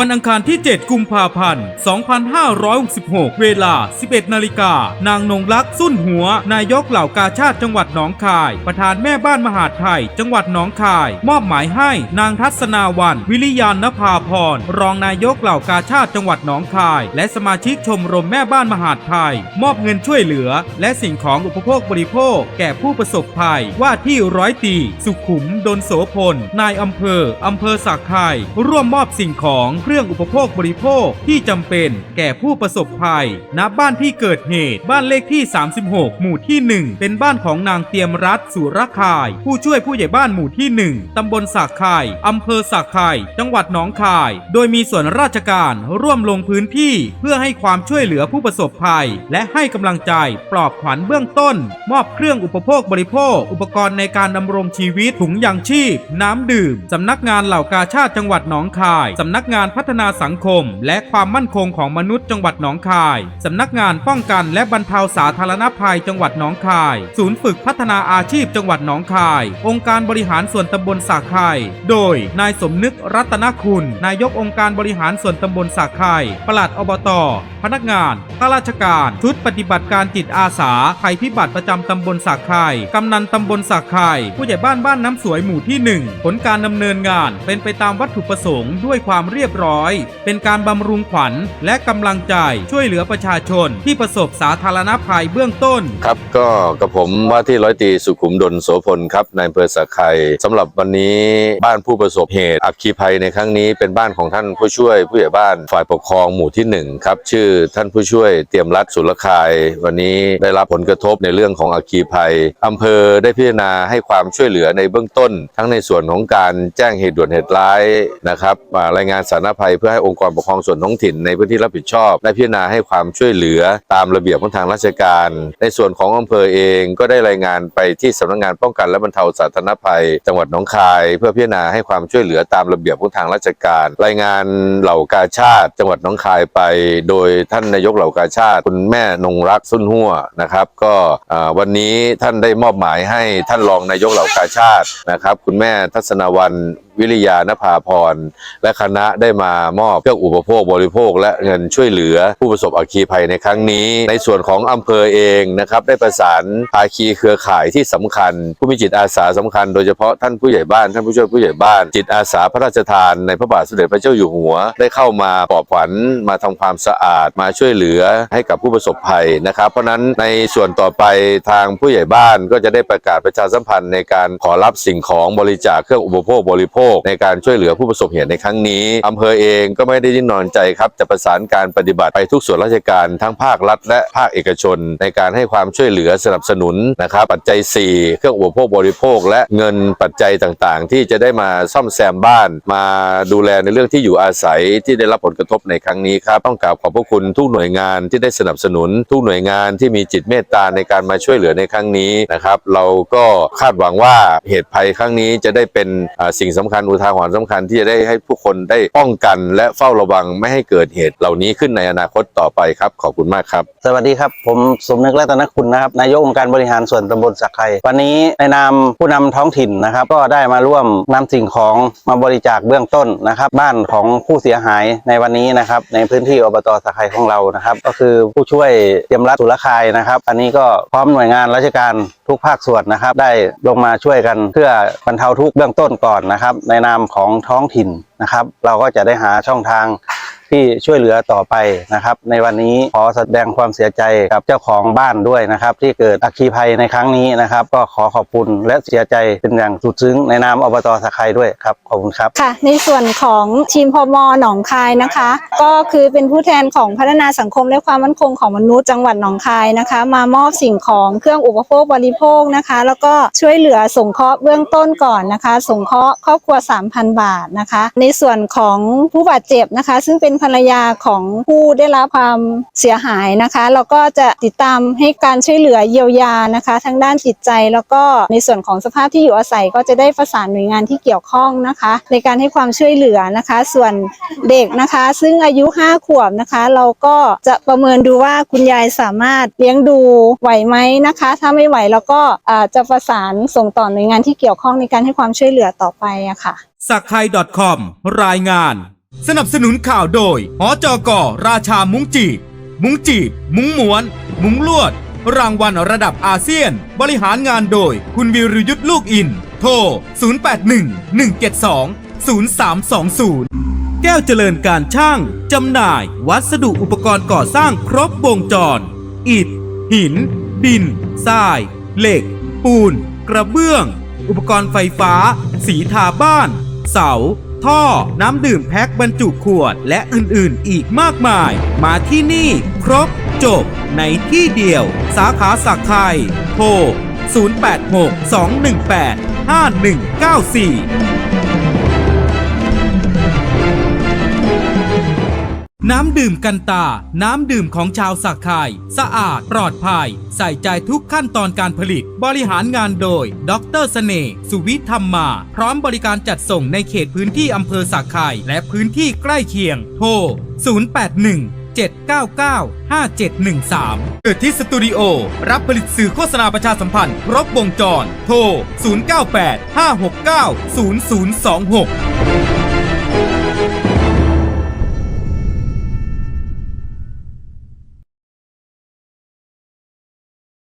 วันอังคารที่ 7 กุมภาพันธ์ 2566 เวลา 11 นาฬิกา นางนงลักษ์สุนหัว นายกเหล่ากาชาติจังหวัดหนองคาย ประธานแม่บ้านมหาดไทย จังหวัดหนองคาย มอบหมายให้นางทัศนาวัน วิริยานนภาพร รองนายกเหล่ากาชาติจังหวัดหนองคาย และสมาชิกชมรมแม่บ้านมหาดไทย มอบเงินช่วยเหลือ และสิ่งของอุปโภคบริโภค แก่ผู้ประสบภัยว่าที่ร้อยตี สุขุมดนโสพล นายอำเภออำเภอสักไข่ร่วมมอบสิ่งของเครื่องอุปโภคบริโภคที่จำเป็นแก่ผู้ประสบภัย ณ บ้านที่เกิดเหตุ บ้านเลขที่ 36 หมู่ที่ 1 เป็นบ้านของนางเตรียมรัฐสุรคาย ผู้ช่วยผู้ใหญ่บ้านหมู่ที่ 1 ตำบลสักไข่อำเภอสักไข่จังหวัดหนองคาย โดยมีส่วนราชการร่วมลงพื้นที่ เพื่อให้ความช่วยเหลือผู้ประสบภัย และให้กำลังใจปลอบขวัญเบื้องต้น มอบเครื่องอุปโภคบริโภค อุปกรณ์ในการดำรงชีวิตถุงยางชีพ น้ำดื่มสำนักงานเหล่ากาชาติจังหวัดหนองคายสำนักงานพัฒนาสังคม และความมั่นคงของมนุษย์จังหวัดหนองคาย สำนักงานป้องกันและบรรเทาสาธารณภัยจังหวัดหนองคาย ศูนย์ฝึกพัฒนาอาชีพจังหวัดหนองคาย องค์การบริหารส่วนตำบลสาไข่โดยนายสมนึกรัตนคุณ นายกองค์การบริหารส่วนตำบลสาไข่ปลัดอบต พนักงานข้าราชการชุดปฏิบัติการจิตอาสาภัยพิบัติประจำตำบลสักไข่กำนันตำบลสักไข่ผู้ใหญ่บ้านบ้านน้ำสวยหมู่ที่ 1 ผลการดำเนินงานเป็นไปตามวัตถุประสงค์ด้วยความเรียบร้อยเป็นการบำรุงขวัญและกำลังใจช่วยเหลือประชาชนที่ประสบสาธารณภัยเบื้องต้น ครับก็กับผมว่าที่ร้อยตีสุขุมดลโสพลครับในอำเภอสักไข่สำหรับวันนี้บ้านผู้ประสบเหตุอัคคีภัยในครั้งนี้เป็นบ้านของท่านผู้ช่วยผู้ใหญ่บ้านฝ่ายปกครองหมู่ที่หนึ่งครับ ชื่อท่านผู้ช่วยเตรียมรัฐสุรคาย วันนี้ได้รับผลกระทบในเรื่องของอัคคีภัยอำเภอได้พิจารณาให้ความช่วยเหลือในเบื้องต้น ทั้งในส่วนของการแจ้งเหตุด่วนเหตุร้ายนะครับรายงานสาธารณภัย เพื่อให้องค์กรปกครองส่วนท้องถิ่นในพื้นที่รับผิดชอบได้พิจารณาให้ความช่วยเหลือตามระเบียบของทางราชการ ในส่วนของอำเภอเองก็ได้รายงานไปที่สำนักงานป้องกันและบรรเทาสาธารณภัย จังหวัดหนองคาย เพื่อพิจารณาให้ความช่วยเหลือตามระเบียบของทางราชการ รายงานเหล่ากาชาติ จังหวัดหนองคายไป โดยท่านนายกเหล่ากาชาติ คุณแม่นงรักสุนหัวนะครับ ก็วันนี้ท่านได้มอบหมายให้ท่านรองนายกเหล่ากาชาตินะครับ คุณแม่ทัศนวัน วิริยานภาพร และคณะได้มามอบเครื่องอุปโภคบริโภค และเงินช่วยเหลือผู้ประสบอัคคีภัยในครั้งนี้ ในส่วนของอำเภอเองนะครับได้ประสานภาคีเครือข่ายที่สำคัญ ผู้มีจิตอาสาสำคัญ โดยเฉพาะท่านผู้ใหญ่บ้านท่านผู้ช่วยผู้ใหญ่บ้าน จิตอาสาพระราชทานในพระบาทสมเด็จพระเจ้าอยู่หัว ได้เข้ามาปลอบขวัญมาทำความสะอาดมาช่วยเหลือให้กับผู้ประสบภัยนะครับ เพราะฉะนั้นในส่วนต่อไปทางผู้ใหญ่บ้านก็จะได้ประกาศประชาสัมพันธ์ในการขอรับสิ่งของบริจาคเครื่องอุปโภคบริโภคในการช่วยเหลือผู้ประสบเหตุในครั้งนี้อำเภอเองก็ไม่ได้ดิ้นนอนใจครับ จะประสานการปฏิบัติไปทุกส่วนราชการทั้งภาครัฐ และภาคเอกชน ในการให้ความช่วยเหลือสนับสนุนนะครับปัจจัย 4 เครื่องอุปโภคบริโภค และเงินปัจจัยต่างๆ ที่จะได้มาซ่อมแซมบ้าน มาดูแลในเรื่องที่อยู่อาศัยที่ได้รับผลกระทบในครั้งนี้ครับต้องกราบขอบพระคุณทุกหน่วยงานที่ได้สนับสนุน ทุกหน่วยงานที่มีจิตเมตตาในการมาช่วยเหลือในครั้งนี้นะครับ เราก็คาดหวังว่าเหตุภัยครั้งนี้จะได้เป็นสิ่งสำคัญอุทาหรณ์สำคัญที่จะได้ให้ผู้คนได้ป้องกัน และเฝ้าระวังไม่ให้เกิดเหตุเหล่านี้ขึ้นในอนาคตต่อไปครับ ขอบคุณมากครับ สวัสดีครับ ผมสมนึกรัตนคุณนะครับนายกองค์การบริหารส่วนตำบลสักไข่วันนี้ในนามผู้นำท้องถิ่นนะครับ ก็ได้มาร่วมนำสิ่งของมาบริจาคเบื้องต้นนะครับ บ้านของผู้เสียหายในวันนี้นะครับ ในพื้นที่อบตสักไข่ของเรานะครับ ก็คือผู้ช่วยเตรียมรัฐสุรคายนะครับ อันนี้ก็พร้อมหน่วยงานราชการทุกภาคส่วนนะครับ ได้ลงมาช่วยกันเพื่อบรรเทาทุกข์เบื้องต้นก่อนนะครับในนามของท้องถิ่นนะครับ เราก็จะได้หาช่องทาง ที่ช่วยเหลือต่อไปนะครับ ในวันนี้ขอแสดงความเสียใจกับเจ้าของบ้านด้วยนะครับ ที่เกิดอัคคีภัยในครั้งนี้นะครับ ก็ขอขอบคุณและเสียใจเป็นอย่างสุดซึ้งในนามอบตสักไคด้วยครับขอบคุณครับค่ะ ในส่วนของทีมพมหนองคายนะคะ ก็คือเป็นผู้แทนของพัฒนาสังคมและความมั่นคงของมนุษย์จังหวัดหนองคายนะคะ มามอบสิ่งของเครื่องอุปโภคบริโภคนะคะ แล้วก็ช่วยเหลือสงเคราะห์เบื้องต้นก่อนนะคะ สงเคราะห์ครอบครัว 3,000 บาทนะคะ ในส่วนของผู้บาดเจ็บนะคะ ซึ่งเป็นภรรยาของผู้ได้รับความเสียหายนะคะ เราก็จะติดตามให้การช่วยเหลือเยียวยานะคะ ทั้งด้านจิตใจแล้วก็ในส่วนของสภาพที่อยู่อาศัยก็จะได้ประสานหน่วยงานที่เกี่ยวข้องนะคะ ในการให้ความช่วยเหลือนะคะ ส่วนเด็กนะคะ ซึ่งอายุ 5 ขวบนะคะ เราก็จะประเมินดูว่าคุณยายสามารถเลี้ยงดูไหวไหมนะคะ ถ้าไม่ไหวเราก็จะประสานส่งต่อหน่วยงานที่เกี่ยวข้องในการให้ความช่วยเหลือต่อไปอะค่ะสักไทย .com รายงาน สนับสนุนข่าวโดยหอจก ราชามุ้งจีบ มุ้งจีบ มุ้งม้วน มุ้งลวด รางวัลระดับอาเซียน บริหารงานโดย คุณวิรยุทธ์ลูกอิน โทร 0811720320 แก้วเจริญการช่าง จำหน่าย วัสดุอุปกรณ์ก่อสร้างครบวงจร อิฐ หิน ดิน ทราย เหล็ก ปูน กระเบื้อง อุปกรณ์ไฟฟ้า สีทาบ้าน เสา ท่อ น้ำดื่มแพ็คบรรจุขวด และอื่นๆ อีกมากมาย มาที่นี่ครบจบในที่เดียว สาขาสักไทยโทร 0862185194 น้ำดื่มกันตา น้ำดื่มของชาวสักไข่สะอาด ปลอดภัย ใส่ใจทุกขั้นตอนการผลิต บริหารงานโดย ดรเสน่ห์ สุวิธรรมมา พร้อมบริการจัดส่งในเขตพื้นที่อำเภอสักไข่และพื้นที่ใกล้เคียง โทร 081 799 5713 เกิดที่สตูดิโอ รับผลิตสื่อโฆษณาประชาสัมพันธ์ ครบวงจร โทร 098 569 0026